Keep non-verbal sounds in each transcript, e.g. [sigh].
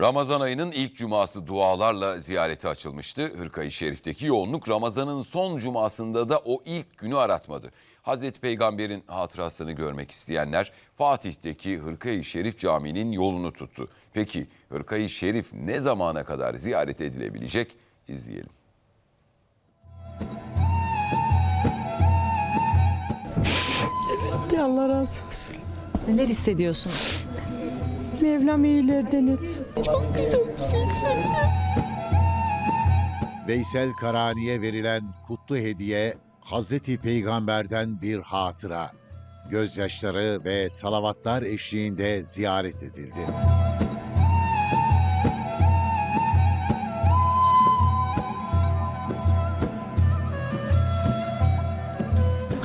Ramazan ayının ilk cuması dualarla ziyarete açılmıştı. Hırkayı Şerif'teki yoğunluk Ramazan'ın son cumasında da o ilk günü aratmadı. Hazreti Peygamber'in hatırasını görmek isteyenler Fatih'teki Hırkayı Şerif Camii'nin yolunu tuttu. Peki Hırkayı Şerif ne zamana kadar ziyaret edilebilecek? İzleyelim. De Allah razı olsun. Neler hissediyorsunuz? Mevlam iyilerden etsin. Çok güzel bir şey. Veysel Karani'ye verilen kutlu hediye Hazreti Peygamber'den bir hatıra. Gözyaşları ve salavatlar eşliğinde ziyaret edildi.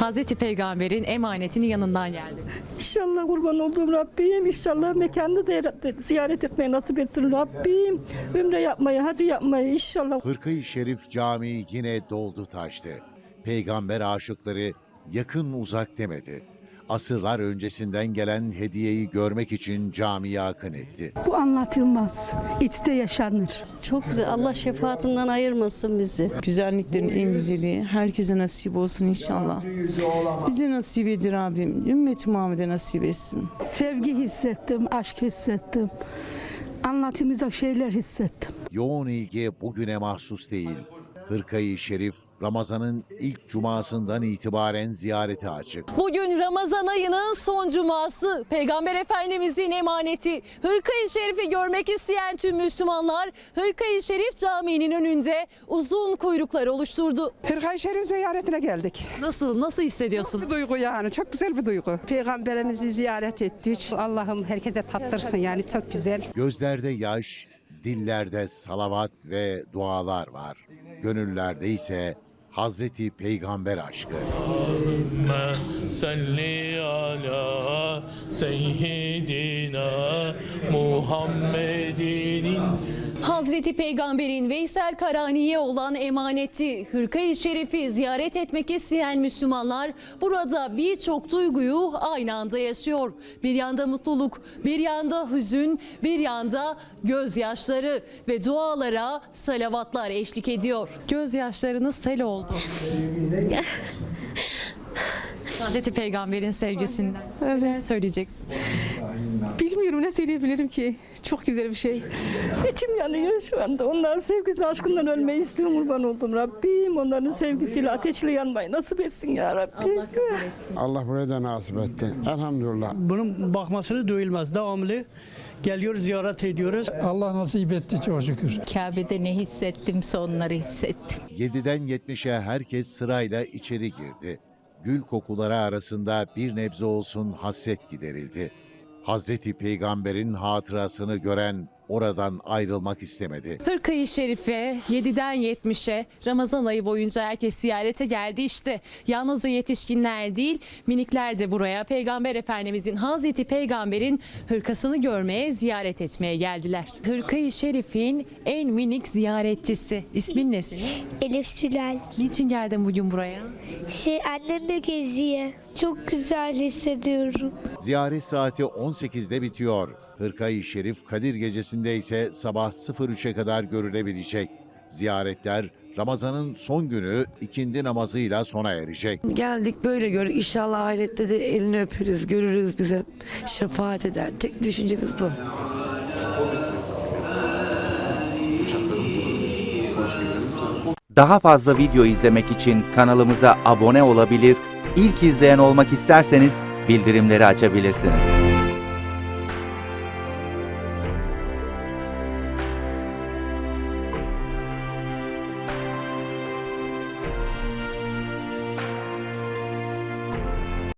Hazreti Peygamber'in emanetini yanından geldiniz. İnşallah kurban olduğum Rabbim. İnşallah mekanını ziyaret, ziyaret etmeyi nasip etsin Rabbim. Ümre yapmayı, hacı yapmayı inşallah. Hırkayı Şerif Camii yine doldu taştı. Peygamber aşıkları yakın uzak demedi. Asırlar öncesinden gelen hediyeyi görmek için camiye akın etti. Bu anlatılmaz. İçte yaşanır. Çok güzel. Allah şefaatinden ayırmasın bizi. Güzelliklerin en güzeli herkese nasip olsun inşallah. Bize nasip edir Rabbim. Ümmet Muhammed'e nasip etsin. Sevgi hissettim, aşk hissettim. Anlatılmayacak şeyler hissettim. Yoğun ilgi bugüne mahsus değil. Hırkayı Şerif Ramazan'ın ilk cumasından itibaren ziyarete açık. Bugün Ramazan ayının son cuması. Peygamber Efendimizin emaneti. Hırkayı Şerif'i görmek isteyen tüm Müslümanlar Hırkayı Şerif Camii'nin önünde uzun kuyruklar oluşturdu. Hırkayı Şerif ziyaretine geldik. Nasıl, nasıl hissediyorsunuz? Bir duygu yani, çok güzel bir duygu. Peygamberimizi ziyaret ettik. Allah'ım herkese tattırsın yani çok güzel. Gözlerde yaş, dillerde salavat ve dualar var. Gönüllerde ise Hazreti Peygamber aşkı. Allahümme salli ala seyyidina Muhammedin Hazreti Peygamber'in Veysel Karani'ye olan emaneti Hırkayı Şerif'i ziyaret etmek isteyen Müslümanlar burada birçok duyguyu aynı anda yaşıyor. Bir yanda mutluluk, bir yanda hüzün, bir yanda gözyaşları ve dualara salavatlar eşlik ediyor. Gözyaşlarınız sel oldu. [laughs] Hazreti Peygamber'in sevgisinden. Öyle. Söyleyeceksin. Ne söyleyebilirim ki. Çok güzel bir şey. İçim yanıyor şu anda. Onların sevgisi aşkından ölmeyi istiyorum kurban oldum Rabbim. Onların sevgisiyle ateşle yanmayı nasip etsin ya Rabbim. Allah buraya da nasip etti. Elhamdülillah. Bunun bakmasını duyulmaz. Devamlı geliyoruz, ziyaret ediyoruz. Allah nasip etti çok şükür. Kabe'de ne hissettimse onları hissettim. 7'den 70'e herkes sırayla içeri girdi. Gül kokuları arasında bir nebze olsun hasret giderildi. Hazreti Peygamber'in hatırasını gören oradan ayrılmak istemedi. Hırkayı Şerife 7'den 70'e Ramazan ayı boyunca herkes ziyarete geldi işte. Yalnızca yetişkinler değil minikler de buraya Peygamber Efendimizin Hazreti Peygamber'in hırkasını görmeye ziyaret etmeye geldiler. Hırkayı Şerif'in en minik ziyaretçisi. İsmin ne senin? Elif Sülal. Niçin geldin bugün buraya? Şey annemle geziye. Çok güzel hissediyorum. Ziyaret saati 18'de bitiyor. Hırkayı Şerif Kadir Gecesi'nde ise sabah 03'e kadar görülebilecek. Ziyaretler Ramazan'ın son günü ikindi namazıyla sona erecek. Geldik böyle gör. İnşallah ahirette de elini öperiz, görürüz bize. Şefaat eder. Tek düşüncemiz bu. Daha fazla video izlemek için kanalımıza abone olabilir, ilk izleyen olmak isterseniz bildirimleri açabilirsiniz.